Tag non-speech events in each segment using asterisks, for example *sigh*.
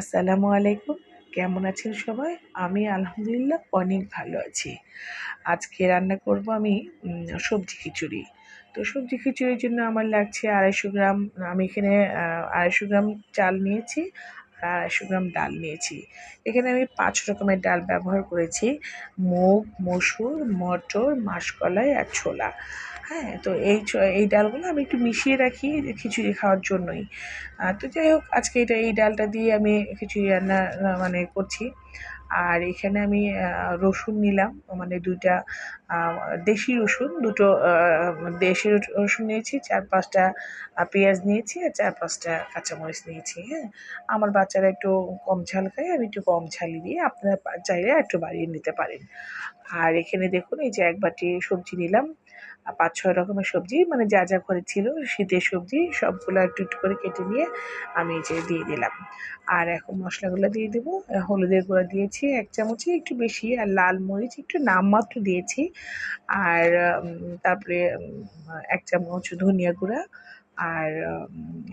আসসালামু আলাইকুম। কেমন আছেন সবাই? আমি আলহামদুলিল্লাহ অনেক ভালো আছি। আজকে রান্না করব আমি সবজি খিচুড়ি। তো সবজি খিচুড়ির জন্য আমার লাগছে আড়াইশো গ্রাম, আমি এখানে আড়াইশো গ্রাম চাল নিয়েছি। আর আড়াইশো গ্রাম ডাল নিয়েছি। এখানে আমি পাঁচ রকমের ডাল ব্যবহার করেছি। মুগ, মসুর, মটর, মাসকলাই আর ছোলা। হ্যাঁ তো এই এই ডালগুলো আমি একটু মিশিয়ে রাখি খিচুড়ি খাওয়ার জন্যই। তো যাই হোক, আজকে এটা এই ডালটা দিয়ে আমি খিচুড়ি রান্না মানে করছি। আর এখানে আমি রসুন নিলাম। মানে দুইটা দেশি রসুন। দুটো দেশি রসুন নিয়েছি, চার পাঁচটা পেঁয়াজ নিয়েছি আর চার পাঁচটা কাঁচামরিচ নিয়েছি হ্যাঁ। আমার বাচ্চারা একটু কম ঝাল খায়, আমি একটু কম ঝালি দিয়ে আপনারা চাইলে একটু বাড়িয়ে নিতে পারেন। আর এখানে দেখুন, এই যে এক বাটি সবজি নিলাম। পাঁচ, ছয় রকমের সবজি মানে যা যা ঘরে ছিল, শীতের সবজি, সবগুলো একটু একটু করে কেটে নিয়ে আমি এই যে দিয়ে দিলাম। আর এখন মশলাগুলো দিয়ে দেবো। হলুদের গুঁড়া দিয়েছি এক চামচে, একটু বেশি, আর লাল মরিচ একটু নামমাত্র দিয়েছি। আর তারপরে এক চামচ ধনিয়া গুঁড়া, আর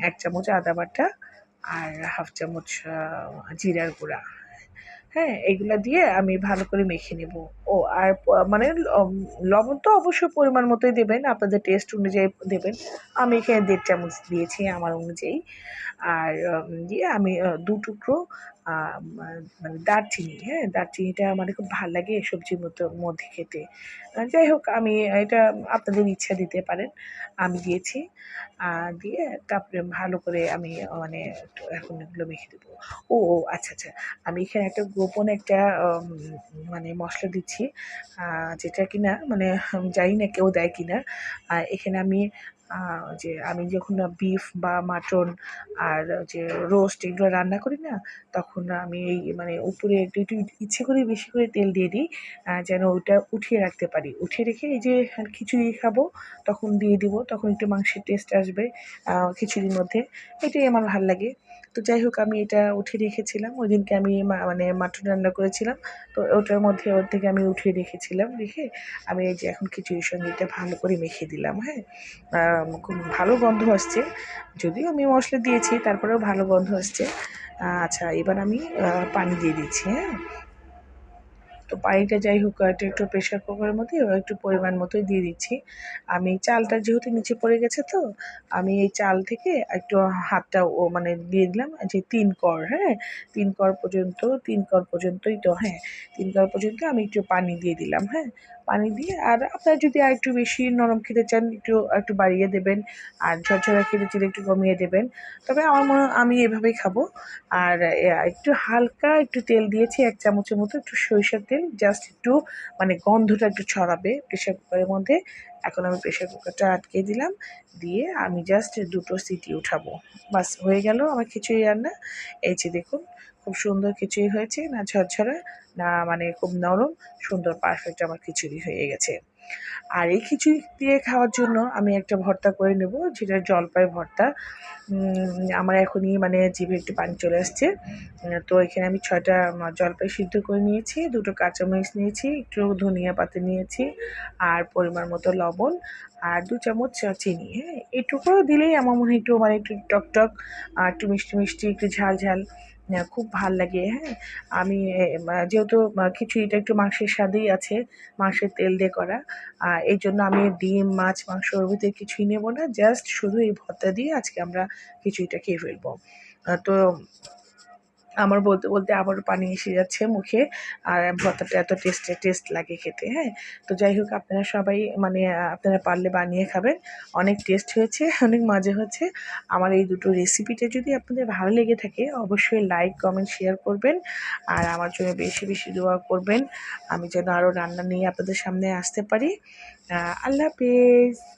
এক চামচ আদা বাটা, আর হাফ চামচ জিরার গুঁড়া। হ্যাঁ এগুলা দিয়ে আমি ভালো করে মেখে নেব। ও, আর মানে লবণ তো অবশ্যই পরিমাণ মতোই দেবেন, আপনাদের টেস্ট অনুযায়ী দেবেন। আমি এখানে দেড় চামচ দিয়েছি আমার অনুযায়ী। আর দিয়ে আমি দু টুকরো মানে দারচিনি হ্যাঁ? দারচিনিটা আমার খুব ভালো লাগে সবজির মতো, মধ্যে খেতে। যাই হোক, আমি এটা আপনাদের ইচ্ছা দিতে পারেন। আমি দিয়েছি। দিয়ে তারপরে ভালো করে আমি মানে এখন এগুলো মেখে দেবো। ও ও আচ্ছা আচ্ছা। আমি এখানে একটা গোপন একটা মানে মশলা দিচ্ছি। যেটা কিনা মানে জানি না কেউ দেয় কিনা। এখানে আমি যে আমি যখন বিফ বা মাটন আর যে রোস্ট এগুলো রান্না করি না, তখন আমি এই মানে উপরে একটু একটু ইচ্ছে করে বেশি করে তেল দিয়ে দিই যেন ওইটা উঠিয়ে রাখতে পারি। উঠিয়ে রেখে এই যে খিচুড়ি খাব, তখন দিয়ে দিব, তখন একটু মাংসের টেস্ট আসবে খিচুড়ির মধ্যে। এটাই আমার ভালো লাগে। তো যাই হোক, আমি এটা উঠে রেখেছিলাম। ওই দিনকে আমি মানে মাটন রান্না করেছিলাম। তো ওটার মধ্যে ওর থেকে আমি উঠিয়ে রেখেছিলাম রেখে আমি এই যে এখন খিচুড়ির সঙ্গে এটা ভালো করে মেখে দিলাম হ্যাঁ? খুব ভালো গন্ধ আসছে। যদিও আমি মশলা দিয়েছি, তারপরেও ভালো গন্ধ আসছে। আচ্ছা এবার আমি পানি দিয়ে দিচ্ছি হ্যাঁ? তো পানিটা যাই হোক, একটু একটু প্রেশার কুকারের মধ্যে একটু পরিমাণ মতোই দিয়ে দিচ্ছি। আমি চালটা যেহেতু নিচে পড়ে গেছে তো, আমি এই চাল থেকে একটু হাতটা ও মানে দিয়ে দিলাম যে তিন কর হ্যাঁ? তিন কর পর্যন্ত, তিন কর পর্যন্তই তো হ্যাঁ? তিন কর পর্যন্ত আমি একটু পানি দিয়ে দিলাম হ্যাঁ? পানি দিয়ে, আর আপনারা যদি আর একটু বেশি নরম খেতে চান, একটু একটু বাড়িয়ে দেবেন, আর ঝরঝরা খেতে চাইলে একটু কমিয়ে দেবেন। তবে আমার মনে আমি এভাবেই খাব। আর একটু হালকা একটু তেল দিয়েছি, এক চামচের মতো, একটু সরিষার তেল, জাস্ট একটু মানে গন্ধটা একটু ছড়াবে, প্রেশার কুকারের মধ্যে। এখন আমি প্রেশার কুকারটা আটকে দিলাম, দিয়ে আমি জাস্ট দুটো সিটি উঠাবো। বাস, হয়ে গেল আমার খিচুড়ি রান্না। এই যে দেখুন, খুব সুন্দর খিচুড়ি হয়েছে, না ঝরঝরা, না মানে খুব নরম, সুন্দর পারফেক্ট আমার খিচুড়ি হয়ে গেছে। আর এই খিচুড়ি দিয়ে খাওয়ার জন্য আমি একটা ভর্তা করে নেব, যেটা জলপাই ভর্তা। আমার এখনই মানে জিভে একটু পানি চলে আসছে। তো এখানে আমি ছয়টা জলপাই সিদ্ধ করে নিয়েছি, দুটো কাঁচামরিচ নিয়েছি, একটু ধনিয়া পাতা নিয়েছি, আর পরিমাণ মতো লবণ, আর দু চামচ চিনি। হ্যাঁ এইটুকু দিলেই আমার মনে হয় একটু মানে একটু টক টক আর একটু মিষ্টি মিষ্টি, একটু ঝাল ঝাল। খুব ভালো লাগে হ্যাঁ? আমি যেহেতু খিচুড়িটা একটু মাংসের স্বাদেই আছে, মাংসের তেল দিয়ে করা, আর এই জন্য আমি ডিম, মাছ, মাংস, ওর কিছুই নেব না, জাস্ট শুধু এই ভর্তা দিয়ে আজকে আমরা খিচুড়িটা খেয়ে ফেলব। তো আমার বলতে বলতে আবারও পানি এসে যাচ্ছে মুখে আর ভর্তাটা এত টেস্টে টেস্ট লাগে খেতে হ্যাঁ? তো যাই হোক, আপনারা সবাই মানে আপনারা পারলে বানিয়ে খাবেন। অনেক টেস্ট হয়েছে, *laughs* অনেক মজা হচ্ছে। আমার এই দুটো রেসিপিটা যদি আপনাদের ভালো লেগে থাকে, অবশ্যই লাইক কমেন্ট শেয়ার করবেন আর আমার জন্য বেশি বেশি দোয়া করবেন। আমি যেন আরও রান্না নিয়ে আপনাদের সামনে আসতে পারি। আল্লাহ হাফেজ।